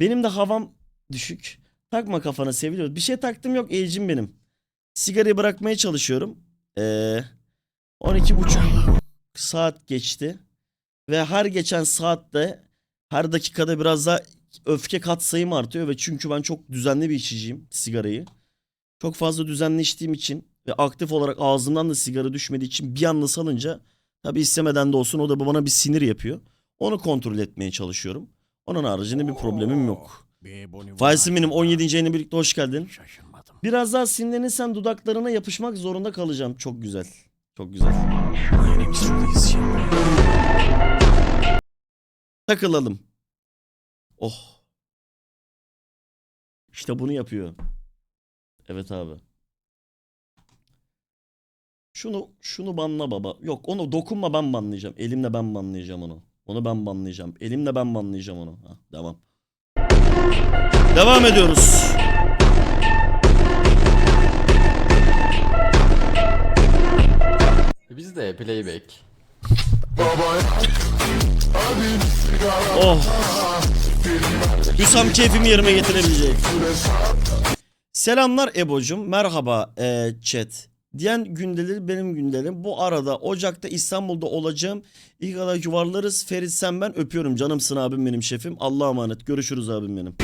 Benim de havam düşük. Takma kafana seviliyor. Bir şey taktım yok Elcim benim. Sigarayı bırakmaya çalışıyorum. Ee, 12 buçuk saat geçti. Ve her geçen saatte her dakikada biraz daha öfke katsayım artıyor ve çünkü ben çok düzenli bir içiciyim sigarayı. Çok fazla düzenli içtiğim için ve aktif olarak ağzımdan da sigara düşmediği için bir anda salınca tabi istemeden de olsun o da bana bir sinir yapıyor. Onu kontrol etmeye çalışıyorum. Onun haricinde bir problemim yok. Faisim benim 17. ayına birlikte hoş geldin. Şaşırmadım. Biraz daha sinirlenirsen dudaklarına yapışmak zorunda kalacağım. Çok güzel. Çok güzel. Takılalım. Oh. İşte bunu yapıyor. Evet abi. Şunu şunu banla baba. Yok onu dokunma ben banlayacağım. Elimle ben banlayacağım onu. Onu ben banlayacağım. Elimle ben banlayacağım onu. Ha, devam. Devam ediyoruz. Biz de playback. Oh. Hüsam keyfimi yerime getirebilecek. Selamlar Ebocum. Merhaba eee, chat. Diyen gündelir benim gündelim. Bu arada Ocak'ta İstanbul'da olacağım. İlk kadar yuvarlarız. Ferit sen ben öpüyorum. Canımsın abim benim şefim. Allah'a emanet. Görüşürüz abim benim.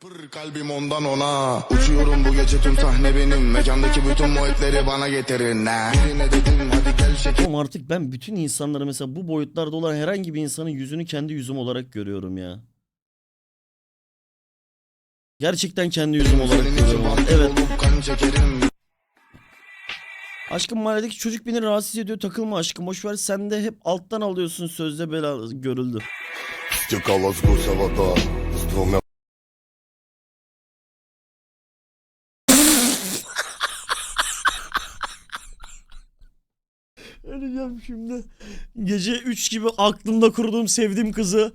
Pır kalbim ondan ona Uçuyorum bu gece tüm sahne benim Mekandaki bütün muhitleri bana getirin Birine dedim hadi gel şeker Oğlum artık ben bütün insanları mesela bu boyutlarda olan herhangi bir insanın yüzünü kendi yüzüm olarak görüyorum ya. Gerçekten kendi yüzüm olarak görüyorum. Evet. Aşkım mahalledeki çocuk beni rahatsız ediyor. Takılma aşkım. Boşver sen de hep alttan alıyorsun sözde bela görüldü. Öleceğim şimdi. Gece 3 gibi aklımda kurduğum sevdiğim kızı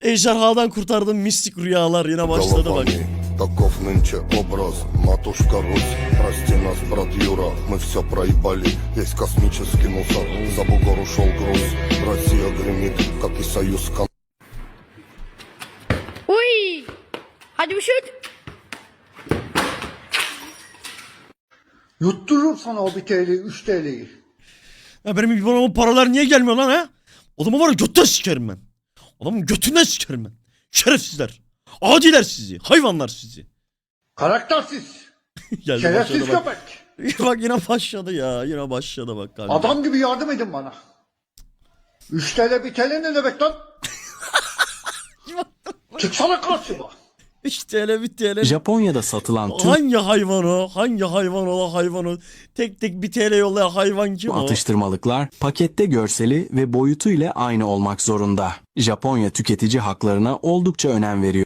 ejderhadan kurtardığım mistik rüyalar yine başladı bak. головами Таков нынче образ Матушка Русь Прости нас, брат Юра Мы все проебали Есть космический мусор За бугор ушел груз Россия гремит Как и союз кон- Uy! Hadi bir şut. Yuttururum sana o bir TL'yi, 3 TL'yi. Ya benim bana o paralar niye gelmiyor lan ha? Adamı var ya götten sikerim ben. Adamın götünden sikerim ben. Şerefsizler. Adiler sizi. Hayvanlar sizi. Karaktersiz. Geldi Şerefsiz bak. köpek. bak yine başladı ya. Yine başladı bak. kardeşim. Adam gibi yardım edin bana. 3 TL bir TL ne demek lan? Çıksana karşıma. 3 TL bir TL. Japonya'da satılan tüm Hangi hayvan o? Hangi hayvan o hayvan o? Tek tek bir TL yollayan hayvan kim o? atıştırmalıklar pakette görseli ve boyutu ile aynı olmak zorunda. Japonya tüketici haklarına oldukça önem veriyor.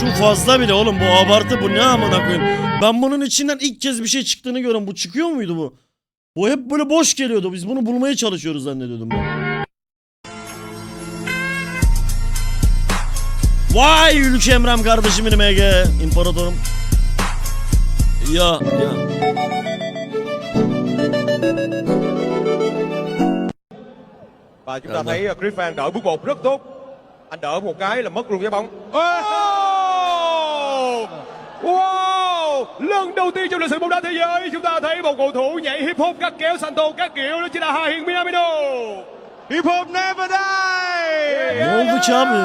Şu fazla bile oğlum bu abartı bu ne amına koyayım. Ben bunun içinden ilk kez bir şey çıktığını görüyorum. Bu çıkıyor muydu bu? Bu hep böyle boş geliyordu. Biz bunu bulmaya çalışıyoruz zannediyordum ben. Vay Ülke Emrem kardeşim benim Ege. İmparatorum. Ya ya. Và chúng ta Dạ, thấy uh, Griffin đỡ bước một rất tốt. Anh đỡ một cái là mất luôn cái bóng. Oh! Wow! Lần đầu tiên trong lịch sử bóng đá thế giới chúng ta thấy một cầu thủ nhảy hip hop cắt kéo Santo các kiểu đó chính là Hà Hiền Minamino. Hip hop never die. Ne oldu ki abi?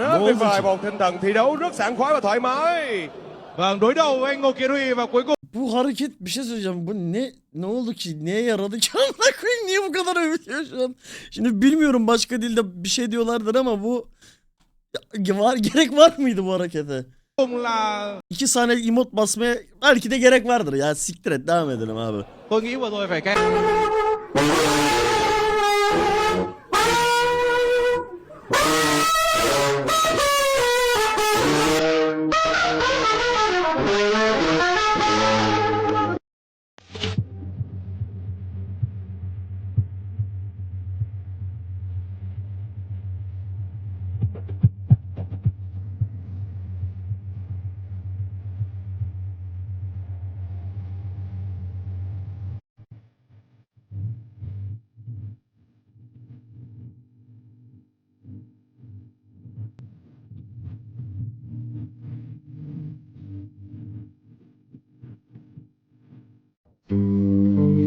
Ne oldu ki? một tinh thần thi đấu rất sảng khoái và thoải mái. Vâng, đối đầu với anh Ngô Kiến Huy và cuối cùng Bu hareket bir şey söyleyeceğim. Bu ne ne oldu ki? Neye yaradı ki? Amına koyayım niye bu kadar övülüyor şu an? Şimdi bilmiyorum başka dilde bir şey diyorlardır ama bu Ya, var gerek var mıydı bu harekete? là İki saniye emot basmaya belki de gerek vardır ya siktir et devam edelim abi. tôi nghĩ vừa rồi phải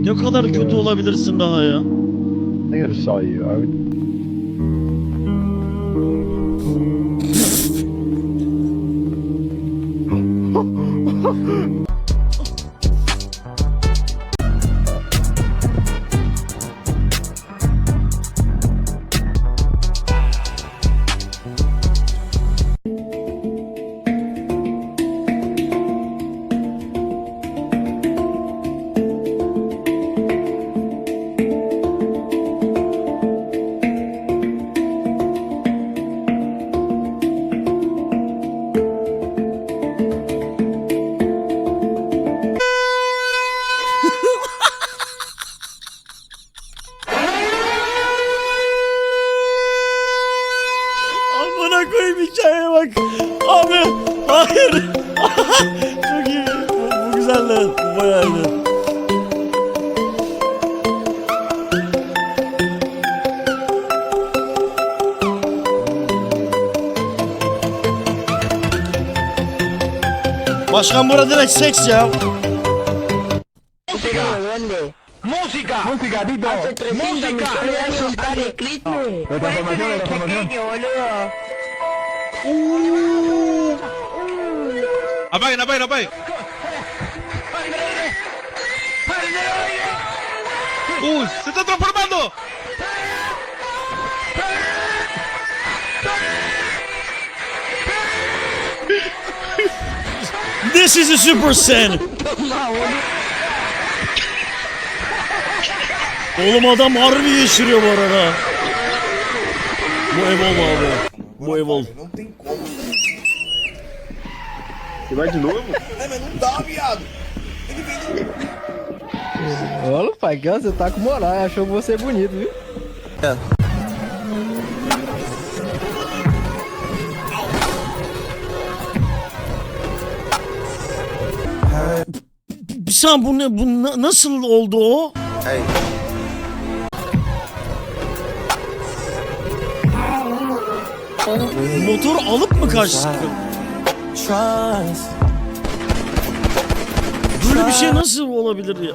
Ne kadar kötü olabilirsin daha ya? I gotta saw you. I would... Başkan burada direkt seks ya. Música. Música. Música, Tito. Hace 300 mensuales un par de clips. Uh. La ¡Uy! ¡Se está transformando! This is a Super Saiyan. Oğlum adam harbi geçiriyor bu arada. Bu Evol abi. Bu Evol. Não tem como. Você vai de novo? É, mas não dá, viado. Ele vem de... Olha, pai, você tá com moral. Achou você é bonito, viu? É. saniye bu ne? Bu na- nasıl oldu o? Motor alıp mı kaçtı? Böyle bir şey nasıl olabilir ya?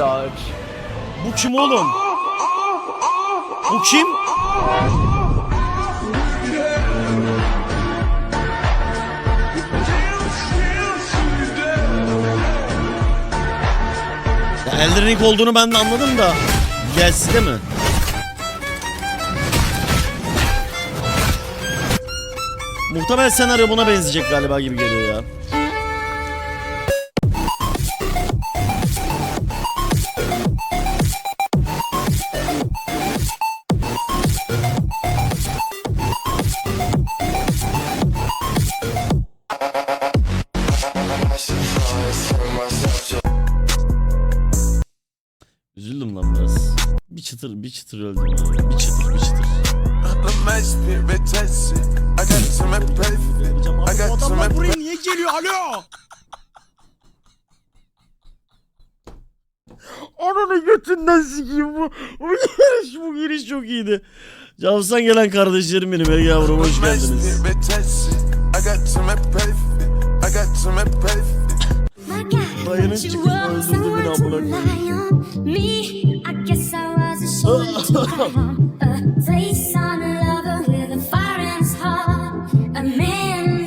Dodge. Bu kim oğlum? Bu kim? Ya olduğunu ben de anladım da. Gelsi de mi? Muhtemel senaryo buna benzeyecek galiba gibi geliyor ya. Bir çıtır bir çıtır öldüm abi. Bir çıtır bir çıtır. Yapacağım abi bu adamlar buraya niye geliyor alo? Ananı götünden sikeyim bu. Bu giriş bu giriş çok iyiydi. Cavsan gelen kardeşlerim benim Ege yavrum hoş geldiniz. Dayının çıkışını öldürdü beni amına koyayım.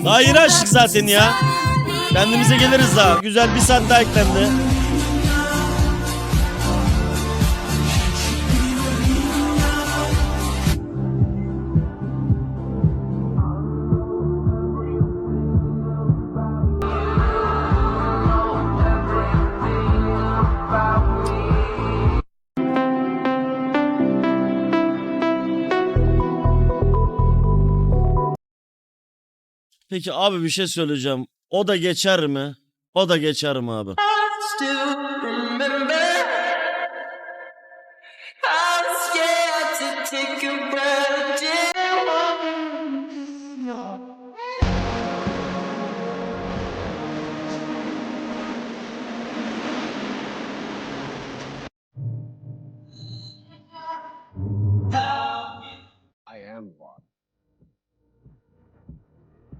Daha yeni açtık zaten ya. Kendimize geliriz daha. Güzel bir saat daha eklendi. Peki abi bir şey söyleyeceğim. O da geçer mi? O da geçer mi abi?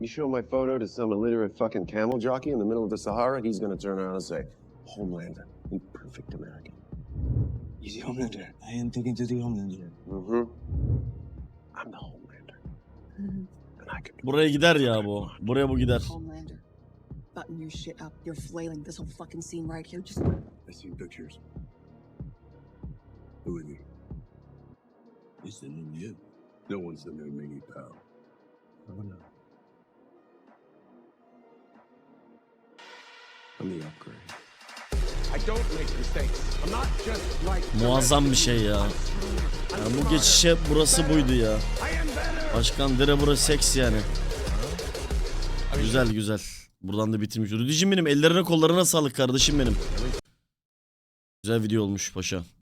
You show my photo to some illiterate fucking camel jockey in the middle of the Sahara, he's gonna turn around and say, Homelander, you perfect American. He's the Homelander. I am taken to the Homelander. Mm-hmm. I'm the Homelander. And I can Buraya gider ya bu. Buraya bu gider. Homelander. Button your shit up. You're flailing this whole fucking scene right here. Just I seen pictures. Who are you? It's the new you. No one's the new me, pal. Oh no. Not just like Muazzam bir şey ya. Yani bu geçişe burası buydu ya. Başkan dere burası seks yani. Güzel güzel. Buradan da bitirmiş. Rüdicim benim ellerine kollarına sağlık kardeşim benim. Güzel video olmuş paşa.